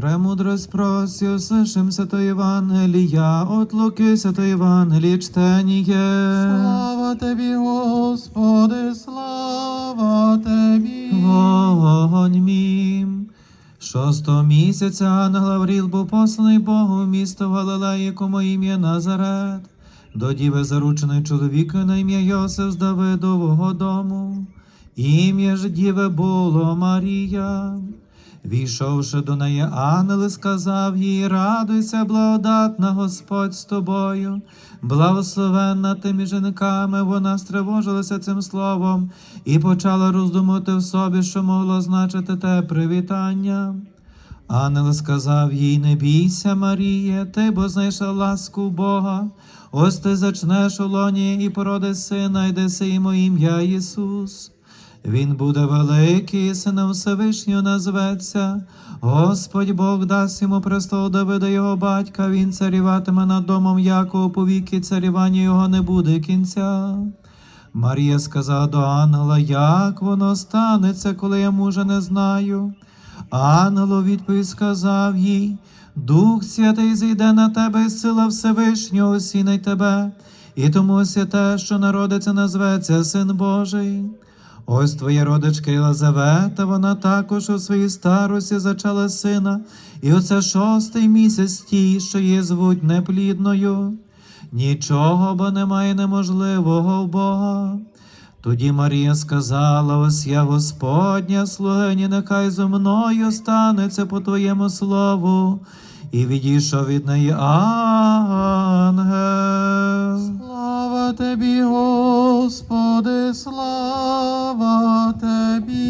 Премудрость просі, услышим свято Євангелія, от Луки свято Євангелії чтеніє. Слава тобі, Господи, слава тобі. Вогонь мім. Шостого місяця ангел Гавріл був посланий Богу в місто Галилеї, кому ім'я Назарет, до діви зарученої чоловіка на ім'я Йосиф з Давидового дому. Ім'я ж діви було Марія. Війшовши до неї, ангел сказав їй, радуйся, благодатна Господь з тобою, благословенна тими жінками, вона стривожилася цим словом і почала роздумати в собі, що могло значити те привітання. Ангел сказав їй, не бійся, Марія, ти бо знайшла ласку Бога. Ось ти зачнеш у лоні і породи сина, і даси йому ім'я Ісус. Він буде великий, сином Всевишнього назветься. Господь Бог дасть йому престол Давида його батька, він царюватиме над домом Якова повіки, царювання його не буде кінця. Марія сказала до ангела, як воно станеться, коли я мужа не знаю. Ангел у відповідь сказав їй, Дух Святий зійде на тебе, і сила Всевишнього осінить тебе, і тому святе, що народиться, назветься Син Божий. Ось твоя родичка Єлизавета, вона також у своїй старості зачала сина, і оце шостий місяць тій, що її звуть неплідною. Нічого бо немає неможливого в Бога. Тоді Марія сказала: ось я Господня, слугині, нехай зо мною станеться по твоєму слову, і відійшов від неї ангел. Слава тобі, Господи, слава тобі.